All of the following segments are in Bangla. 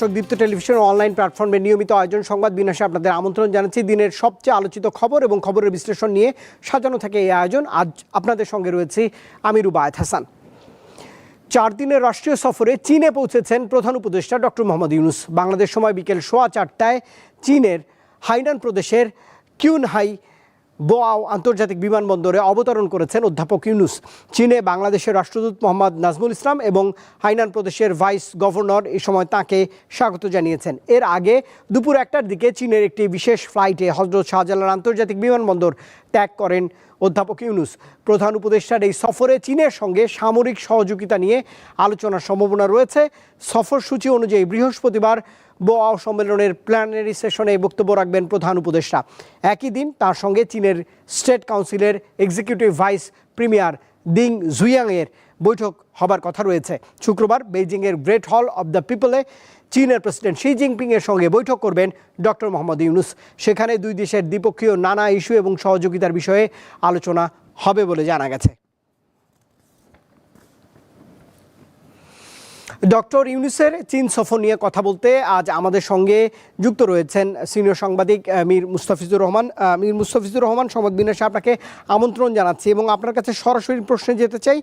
দর্শক দীপ্ত টেলিভিশন অনলাইন প্ল্যাটফর্মে নিয়মিত আয়োজন সংবাদ বিনাশে আপনাদের আমন্ত্রণ জানাচ্ছি। দিনের সবচেয়ে আলোচিত খবর এবং খবরের বিশ্লেষণ নিয়ে সাজানো থাকে এই আয়োজন। আজ আপনাদের সঙ্গে রয়েছে আমি রুবায়ত হাসান। চার দিনের রাষ্ট্রীয় সফরে চীনে পৌঁছেছেন প্রধান উপদেষ্টা ডক্টর মোহাম্মদ ইউনুস। বাংলাদেশ সময় বিকেল সোয়া চারটায় চীনের হাইনান প্রদেশের কিউনহাই বোয়াও আন্তর্জাতিক বিমানবন্দরে অবতরণ করেছেন অধ্যাপক ইউনুস। চীনে বাংলাদেশের রাষ্ট্রদূত মোহাম্মদ নাজমুল ইসলাম এবং হাইনান প্রদেশের ভাইস গভর্নর এই সময় তাকে স্বাগত জানিয়েছেন। এর আগে দুপুর একটার দিকে চীনের একটি বিশেষ ফ্লাইটে হজরত শাহজালাল আন্তর্জাতিক বিমানবন্দর ত্যাগ করেন অধ্যাপক ইউনুস। প্রধান উপদেষ্টার এই সফরে চীনের সঙ্গে সামরিক সহযোগিতা নিয়ে আলোচনার সম্ভাবনা রয়েছে। সফরসূচি অনুযায়ী বৃহস্পতিবার বোয়াও সম্মেলনের প্ল্যানারি সেশনে বক্তব্য রাখবেন প্রধান উপদেষ্টা। একই দিন তার সঙ্গে চীনের স্টেট কাউন্সিলের এক্সিকিউটিভ ভাইস প্রিমিয়ার দিং জুয়াংয়ের বৈঠক হবার কথা রয়েছে। শুক্রবার বেইজিংয়ের গ্রেট হল অব দ্য পিপলে চীনের প্রেসিডেন্ট শি জিনপিংয়ের সঙ্গে বৈঠক করবেন ডক্টর মোহাম্মদ ইউনুস। সেখানে দুই দেশের দ্বিপক্ষীয় নানা ইস্যু এবং সহযোগিতার বিষয়ে আলোচনা হবে বলে জানা গেছে। ডক্টর ইউনুসের চীন সফর নিয়ে কথা বলতে আজ আমাদের সঙ্গে যুক্ত রয়েছেন সিনিয়র সাংবাদিক মীর মুস্তাফিজুর রহমান। মীর মুস্তাফিজুর রহমান, সংবাদ বিন্যাসে আপনাকে আমন্ত্রণ জানাচ্ছি এবং আপনার কাছে সরাসরি প্রশ্নে যেতে চাই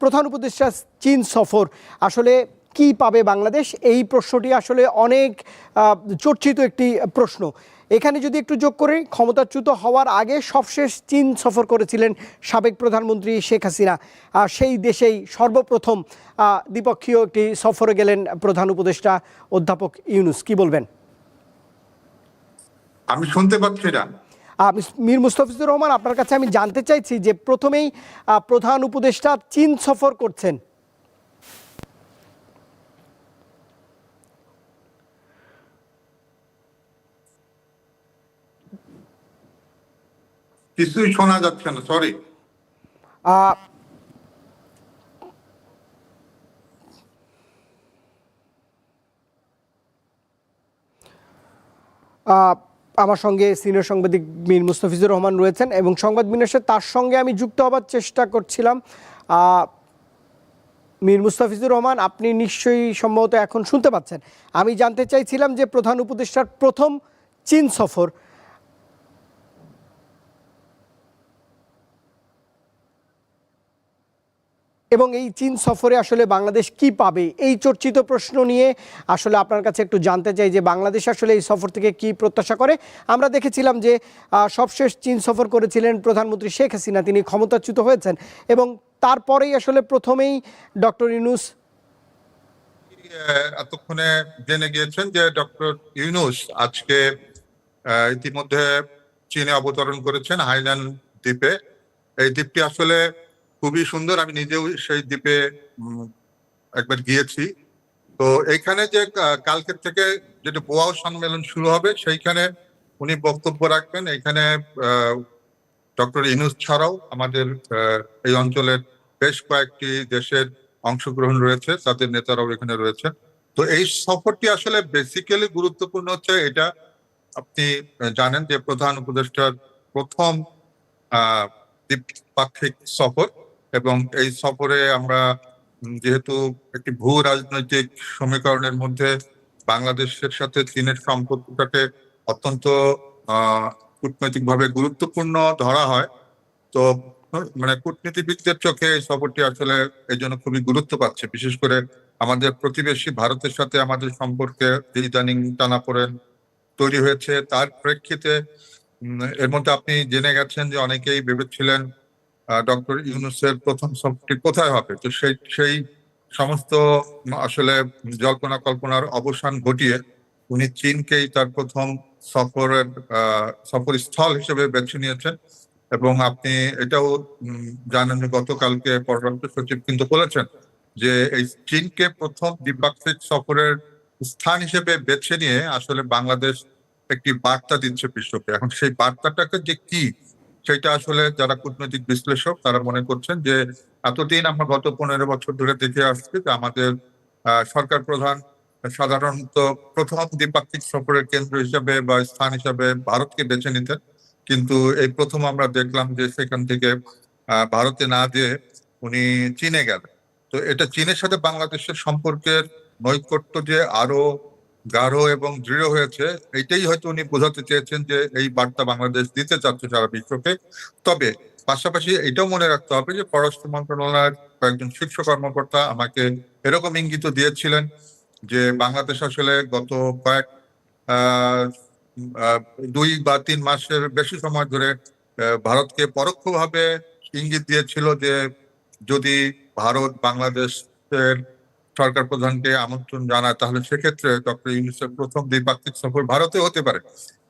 প্রধান উপদেষ্টা চীন সফর আসলে কি পাবে বাংলাদেশ? এই প্রশ্নটি আসলে অনেক চর্চিত একটি প্রশ্ন। এখানে যদি একটু যোগ করি ক্ষমতাচ্যুত হওয়ার আগে সবশেষ চীন সফর করেছিলেন সাবেক প্রধানমন্ত্রী শেখ হাসিনা। সেই দেশেই সর্বপ্রথম দ্বিপক্ষীয় একটি সফরে গেলেন প্রধান উপদেষ্টা অধ্যাপক ইউনুস। কি বলবেন? আমি শুনতে পাচ্ছি না। মীর মুস্তাফিজুর রহমান আপনার কাছে আমি জানতে চাইছি যে প্রথমেই প্রধান উপদেষ্টা চীন সফর করছেন। কিছুই শোনা যাচ্ছে না সরি আমার সঙ্গে সিনিয়র সাংবাদিক মীর মুস্তাফিজুর রহমান রয়েছেন এবং সংবাদ বিন্যাসে তার সঙ্গে আমি যুক্ত হবার চেষ্টা করছিলাম। মীর মুস্তাফিজুর রহমান, আপনি নিশ্চয়ই সম্ভবত এখন শুনতে পাচ্ছেন। আমি জানতে চাইছিলাম যে প্রধান উপদেষ্টার প্রথম চীন সফর এবং এই চীন সফরে আসলে বাংলাদেশ কি পাবে? এই চর্চিত প্রশ্ন নিয়ে আসলে আপনার কাছে একটু জানতে চাই যে বাংলাদেশ আসলে এই সফর থেকে কি প্রত্যাশা করে? আমরা দেখেছিলাম যে সবশেষ চীন সফর করেছিলেন প্রধানমন্ত্রী শেখ হাসিনা। তিনি ক্ষমতাচ্যুত হয়েছেন এবং তারপরেই আসলে প্রথমেই ডক্টর ইউনুস এতক্ষণে জেনে গিয়েছেন যে ডক্টর ইউনুস আজকে ইতিমধ্যে চীনে অবতরণ করেছেন হাইনান দ্বীপে। এই দ্বীপটি আসলে খুবই সুন্দর। আমি নিজেও সেই দ্বীপে একবার গিয়েছি। তো এখানে যে কালকের থেকে যেটা বোয়াও সম্মেলন শুরু হবে, সেইখানে উনি বক্তব্য রাখবেন। এখানে ডক্টর ইনুস ছাড়াও আমাদের এই অঞ্চলের বেশ কয়েকটি দেশের অংশগ্রহণ রয়েছে, তাদের নেতারাও এখানে রয়েছে। তো এই সফরটি আসলে বেসিক্যালি গুরুত্বপূর্ণ হচ্ছে, এটা আপনি জানেন যে প্রধান উপদেষ্টার প্রথম দ্বিপাক্ষিক সফর। এবং এই সফরে আমরা যেহেতু একটি ভূ রাজনৈতিক সমীকরণের মধ্যে বাংলাদেশের সাথে চীনের সম্পর্কটাকে অত্যন্ত কূটনৈতিকভাবে গুরুত্বপূর্ণ ধরা হয়, তো মানে কূটনীতিবিদদের চোখে এই সফরটি আসলে এই জন্য খুবই গুরুত্ব পাচ্ছে। বিশেষ করে আমাদের প্রতিবেশী ভারতের সাথে আমাদের সম্পর্কে ইদানিং টানাপোড়েন তৈরি হয়েছে, তার প্রেক্ষিতে এর মধ্যে আপনি জেনে গেছেন যে অনেকেই ভেবেছিলেন ডক্টর ইউনুসের প্রথম সফরটি কোথায় হবে? তো সেই সেই সমস্ত আসলে জল্পনা কল্পনার অবসান ঘটিয়ে উনি চীনকেই তার প্রথম সফরের সফর স্থল হিসেবে বেছে নিয়েছেন এবং আপনি এটাও জানেন গতকালকে পররাষ্ট্র সচিব কিন্তু বলেছেন যে এই চীনকে প্রথম দ্বিপাক্ষিক সফরের স্থান হিসেবে বেছে নিয়ে আসলে বাংলাদেশ একটি বার্তা দিচ্ছে বিশ্বকে। এখন সেই বার্তাটাকে যে কি সেটা আসলে যারা কূটনৈতিক বিশ্লেষক, তারা মনে করছেন যে এতদিন আমরা গত পনেরো বছর ধরে দেখে আসছি যে আমাদের সরকার প্রধান সাধারণত প্রথম দ্বিপাক্ষিক সফরের কেন্দ্র হিসাবে বা স্থান হিসাবে ভারতকে বেছে নিতেন। কিন্তু এই প্রথম আমরা দেখলাম যে সেখান থেকে ভারতে না দিয়ে উনি চীনে গেলেন। তো এটা চীনের সাথে বাংলাদেশের সম্পর্কের নৈকট্য যে আরও গাঢ় এবং দৃঢ় হয়েছে। এইটাই হয়তো উনি বোঝাতে চেয়েছেন যে এই বার্তা বাংলাদেশ দিতে চাচ্ছে সারা বিশ্বকে। তবে পাশাপাশি এটাও মনে রাখতে হবে যে পররাষ্ট্র মন্ত্রণালয়ের কয়েকজন শীর্ষ কর্মকর্তা আমাকে এরকম ইঙ্গিত দিয়েছিলেন যে বাংলাদেশ আসলে গত কয়েক দুই বা তিন মাসের বেশি সময় ধরে ভারতকে পরোক্ষভাবে ইঙ্গিত দিয়েছিল যে যদি ভারত বাংলাদেশের সরকার প্রধানকে আমন্ত্রণ জানায়, তাহলে সেক্ষেত্রে ডক্টর ইউনুসের প্রথম দ্বিপাক্ষিক সফর ভারতে হতে পারে।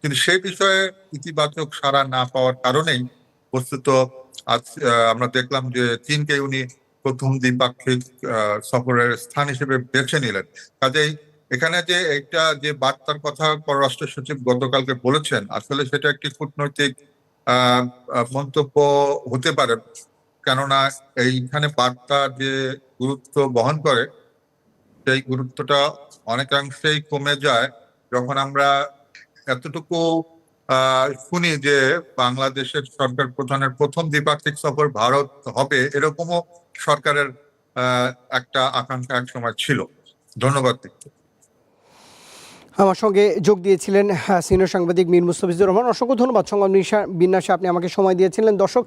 কিন্তু সেই বিষয়ে ইতিবাচক সাড়া না পাওয়ার কারণেই বস্তুত আজ আমরা দেখলাম যে চীনকে উনি প্রথম দ্বিপাক্ষিক সফরের স্থান হিসেবে বেছে নিলেন। কাজেই এখানে যে একটা যে বার্তার কথা পররাষ্ট্র সচিব গতকালকে বলেছেন, আসলে সেটা একটি কূটনৈতিক মন্তব্য হতে পারে। কেননা এইখানে বার্তা যে গুরুত্ব বহন করে সেই গুরুত্বটা অনেকাংশেই কমে যায় যখন আমরা এতটুকু শুনি যে বাংলাদেশের সরকার প্রধানের প্রথম দ্বিপাক্ষিক সফর ভারত হবে, এরকমও সরকারের একটা আকাঙ্ক্ষা এক সময় ছিল ধন্যবাদ। আমার সঙ্গে যোগ দিয়েছিলেন সিনিয়র সাংবাদিক মীর মুস্তফিজুর রহমান। অসংখ্য ধন্যবাদ, সংবাদ বিন্যাসা- আপনি আমাকে সময় দিয়েছিলেন। দর্শক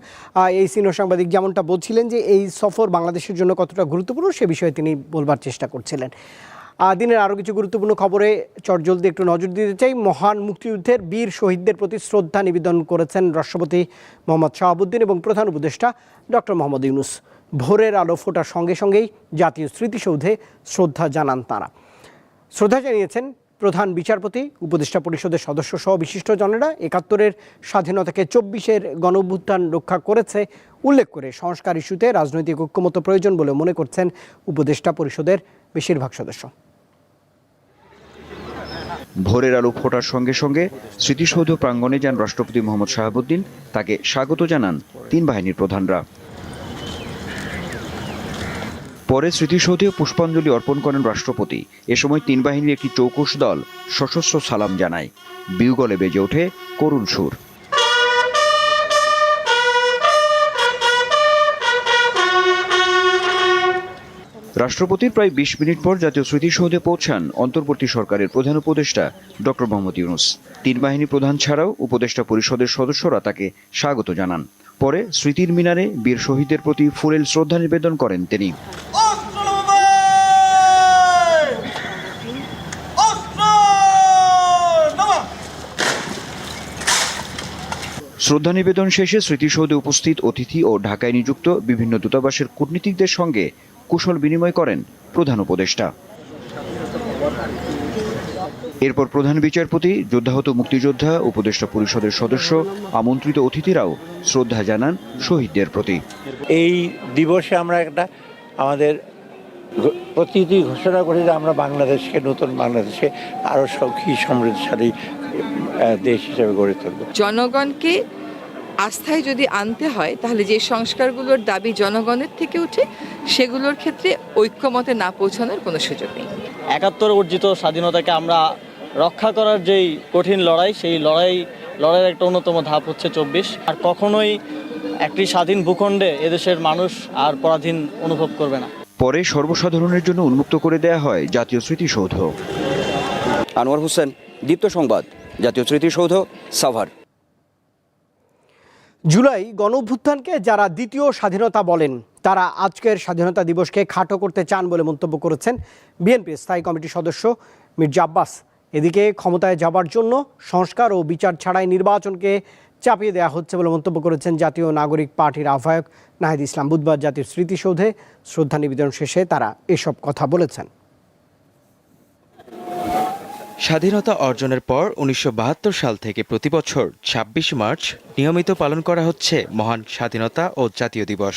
এই সিনিয়র সাংবাদিক যেমনটা বলছিলেন যে এই সফর বাংলাদেশের জন্য কতটা গুরুত্বপূর্ণ, সে বিষয়ে তিনি বলবার চেষ্টা করছিলেন। দিনের আরও কিছু গুরুত্বপূর্ণ খবরে চটজলদি একটু নজর দিতে চাই। মহান মুক্তিযুদ্ধের বীর শহীদদের প্রতি শ্রদ্ধা নিবেদন করেছেন রাষ্ট্রপতি মোহাম্মদ শাহাবুদ্দিন এবং প্রধান উপদেষ্টা ডক্টর মোহাম্মদ ইউনুস। ভোরের আলো ফোটার সঙ্গে সঙ্গেই জাতীয় স্মৃতিসৌধে শ্রদ্ধা জানান তাঁরা। শ্রদ্ধা জানিয়েছেন প্রধান বিচারপতি, উপদেষ্টা পরিষদের সদস্য সহ বিশিষ্টজনেরা একাত্তরের স্বাধীনতাকে চব্বিশের গণঅভ্যুত্থান রক্ষা করেছে উল্লেখ করে সংস্কার ইস্যুতে রাজনৈতিক ঐক্যমত প্রয়োজন বলে মনে করছেন উপদেষ্টা পরিষদের বেশিরভাগ সদস্য। ভোরের আলো ফোটার সঙ্গে সঙ্গে স্মৃতিসৌধ প্রাঙ্গণে যান রাষ্ট্রপতি মোহাম্মদ শাহাবুদ্দিন। তাকে স্বাগত জানান তিন বাহিনীর প্রধানরা। পরে স্মৃতিসৌধে পুষ্পাঞ্জলি অর্পণ করেন রাষ্ট্রপতি। এ সময় তিন বাহিনীর একটি চৌকুশ দল সশস্ত্র সালাম জানায়। বিউগলে বেজে ওঠে করুণ সুর। রাষ্ট্রপতির প্রায় বিশ মিনিট পর জাতীয় স্মৃতিসৌধে পৌঁছান অন্তর্বর্তী সরকারের প্রধান উপদেষ্টা ডক্টর মোহাম্মদ ইউনুস। তিন বাহিনী প্রধান ছাড়াও উপদেষ্টা পরিষদের সদস্যরা তাকে স্বাগত জানান। পরে স্মৃতির মিনারে বীর শহীদদের প্রতি ফুলেল শ্রদ্ধা নিবেদন করেন তিনি। শ্রদ্ধা নিবেদন শেষে স্মৃতিসৌধে উপস্থিত অতিথি ও ঢাকায় নিযুক্ত বিভিন্ন দূতাবাসের কূটনীতিকদের সঙ্গে কুশল বিনিময় করেন প্রধান উপদেষ্টা। এরপর প্রধান বিচারপতি যোদ্ধাহত মুক্তিযোদ্ধা উপদেষ্টা পরিষদের সদস্য আমন্ত্রিত অতিথিরাও শ্রদ্ধা জানান শহীদদের প্রতি। এই দিবসে আমরা একটা আমাদের প্রতিটি ঘোষণা করি যে আমরা বাংলাদেশকে নতুন বাংলাদেশে আরও সখী সমৃদ্ধশালী দেশ হিসেবে গড়ে তুলব। জনগণকে আস্থায় যদি আনতে হয় তাহলে যে সংস্কারগুলোর দাবি জনগণের থেকে উঠে সেগুলোর ক্ষেত্রে ঐক্যমতে না পৌঁছানোর কোনো সুযোগ নেই। একাত্তর অর্জিত স্বাধীনতাকে আমরা রক্ষা করার যেই কঠিন লড়াই সেই লড়াই লড়াইয়ের একটা অন্যতম ধাপ হচ্ছে চব্বিশ। আর কখনোই একটি স্বাধীন ভূখণ্ডে এদেশের মানুষ আর পরাধীন অনুভব করবে না। পরে সর্বসাধারণের জন্য উন্মুক্ত করে দেয়া হয় জাতীয় স্মৃতিসৌধ। আনোয়ার হোসেন দীপ্ত সংবাদ জাতীয় স্মৃতিসৌধ সাভার। জুলাই গণঅভ্যুত্থানকে যারা দ্বিতীয় স্বাধীনতা বলেন, তারা আজকের স্বাধীনতা দিবসকে খাটো করতে চান বলে মন্তব্য করেছেন বিএনপি স্থায়ী কমিটির সদস্য মির্জা আব্বাস। এদিকে ক্ষমতায় যাবার জন্য সংস্কার ও বিচার ছাড়াই নির্বাচনকে চাপিয়ে দেওয়া হচ্ছে বলে মন্তব্য করেছেন জাতীয় নাগরিক পার্টির আহ্বায়ক নাহিদ ইসলাম। বুধবার জাতির স্মৃতিসৌধে শ্রদ্ধা নিবেদন শেষে তারা এসব কথা বলেছেন। স্বাধীনতা অর্জনের পর উনিশশো বাহাত্তর সাল থেকে প্রতি বছর ছাব্বিশ মার্চ নিয়মিত পালন করা হচ্ছে মহান স্বাধীনতা ও জাতীয় দিবস।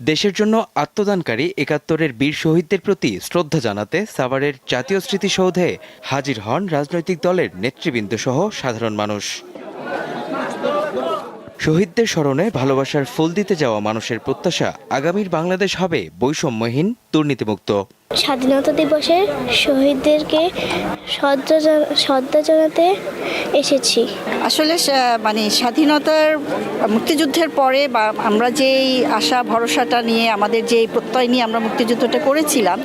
দেশের জন্য আত্মদানকারী একাত্তরের বীর শহীদদের প্রতি শ্রদ্ধা জানাতে সাভারের জাতীয় স্মৃতিসৌধে হাজির হন রাজনৈতিক দলের নেতৃবৃন্দ সহ সাধারণ মানুষ। শহীদদের স্মরণে ভালোবাসার ফুল দিতে যাওয়া মানুষের প্রত্যাশা আগামীর বাংলাদেশ হবে বৈষম্যহীন দুর্নীতিমুক্ত। স্বাধীনতা দিবসে শহীদদেরকে শ্রদ্ধা জানাতে এসেছি। আসলে মানে স্বাধীনতার মুক্তিযুদ্ধের পরে বা আমরা যেই আশা ভরসাটা নিয়ে আমাদের যেই প্রত্যয় নিয়ে আমরা মুক্তিযুদ্ধটা করেছিলাম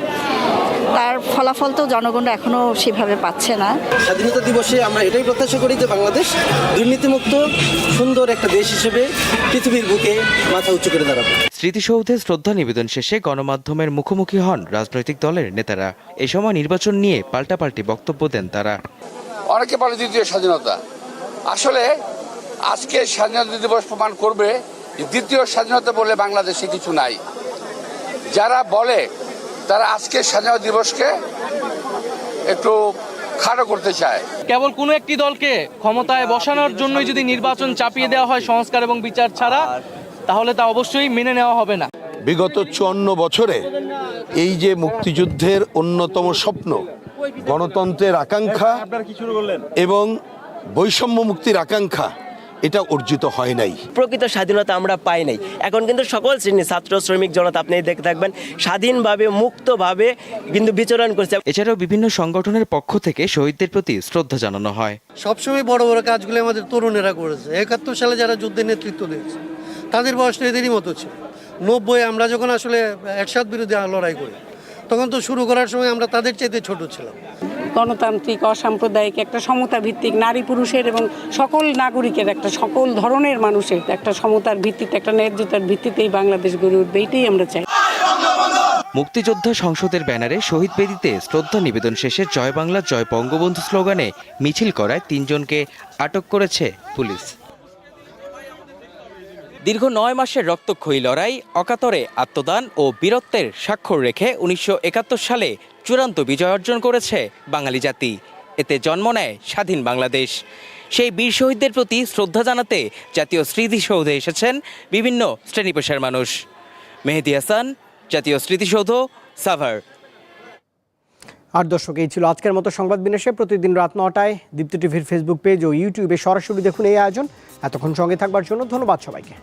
তার ফলাফল তো জনগণরা এখনও সেভাবে পাচ্ছে না। স্বাধীনতা দিবসে আমরা এটাই প্রত্যাশা করি যে বাংলাদেশ দুর্নীতিমুক্ত সুন্দর একটা দেশ হিসেবে পৃথিবীর বুকে মাথা উঁচু করে দাঁড়াবে। স্মৃতিসৌধে শ্রদ্ধা নিবেদন শেষে গণমাধ্যমের মুখোমুখি হন রাজনৈতিক দলের নেতারা। এ সময় নির্বাচন নিয়ে পাল্টাপাল্টি বক্তব্য দেন তারা। অনেকে বলে দ্বিতীয় স্বাধীনতা। আসলে আজকে স্বাধীনতা দিবস প্রমাণ করবে দ্বিতীয় স্বাধীনতা বলে বাংলাদেশে কিছু নাই। যারা বলে তারা আজকে স্বাধীনতা দিবসকে একটু খাটো করতে চায়। কেবল কোনো একটি দলকে ক্ষমতায় বসানোর জন্যই যদি নির্বাচন চাপিয়ে দেওয়া হয় সংস্কার এবং বিচার ছাড়া তাহলে তা অবশ্যই মেনে নেওয়া হবে না। বিগত চুয়ান্ন বছরে এই যে মুক্তিযুদ্ধের অন্যতম স্বপ্ন গণতন্ত্রের আকাঙ্ক্ষা এবং বৈষম্য মুক্তির আকাঙ্ক্ষা এটা অর্জিত হয় নাই। প্রকৃত স্বাধীনতা আমরা পাই নাই। এখন কিন্তু সকল শ্রেণি ছাত্র শ্রমিক জনতা আপনি দেখে থাকবেন স্বাধীনভাবে মুক্তভাবে কিন্তু বিচরণ করছে। এছাড়াও বিভিন্ন সংগঠনের পক্ষ থেকে শহীদদের প্রতি শ্রদ্ধা জানানো হয়। সবসময় বড় বড় কাজগুলো আমাদের তরুণেরা করেছে। একাত্তর সালে যারা যুদ্ধের নেতৃত্ব দিয়েছে তাদের বয়স তো এদেরই মতো ছিল। নব্বই আমরা যখন আসলে একসাথ বিরুদ্ধে লড়াই করি তখন তো শুরু করার সময় আমরা তাদের চাইতে ছোট ছিলাম। গণতান্ত্রিক অসাম্প্রদায়িক একটা সমতা ভিত্তিক নারী পুরুষের এবং সকল নাগরিকের একটা সকল ধরনের মানুষের একটা সমতার ভিত্তিতে একটা ন্যায্যতার ভিত্তিতেই বাংলাদেশ গড়ে উঠবে এটাই আমরা চাই। মুক্তিযোদ্ধা সংসদের ব্যানারে শহীদ বেদিতে শ্রদ্ধা নিবেদন শেষে জয় বাংলা জয় বঙ্গবন্ধু স্লোগানে মিছিল করায় তিনজনকে আটক করেছে পুলিশ। দীর্ঘ নয় মাসের রক্তক্ষয়ী লড়াই, অকাতরে আত্মদান ও বীরত্বের স্বাক্ষর রেখে উনিশশো একাত্তর সালে চূড়ান্ত বিজয় অর্জন করেছে বাঙালি জাতি। এতে জন্ম নেয় স্বাধীন বাংলাদেশ। সেই বীর শহীদদের প্রতি শ্রদ্ধা জানাতে জাতীয় স্মৃতিসৌধে এসেছেন বিভিন্ন শ্রেণি পেশার মানুষ। মেহেদি হাসান, জাতীয় স্মৃতিসৌধ, সাভার। আর দর্শক এই ছিল আজকের মতো সংবাদ বিনাশে প্রতিদিন রাত নটায় দীপ্তি টিভির ফেসবুক পেজ ও ইউটিউবে সরাসরি দেখুন এই আয়োজন। এতক্ষণ সঙ্গে থাকবার জন্য ধন্যবাদ সবাইকে।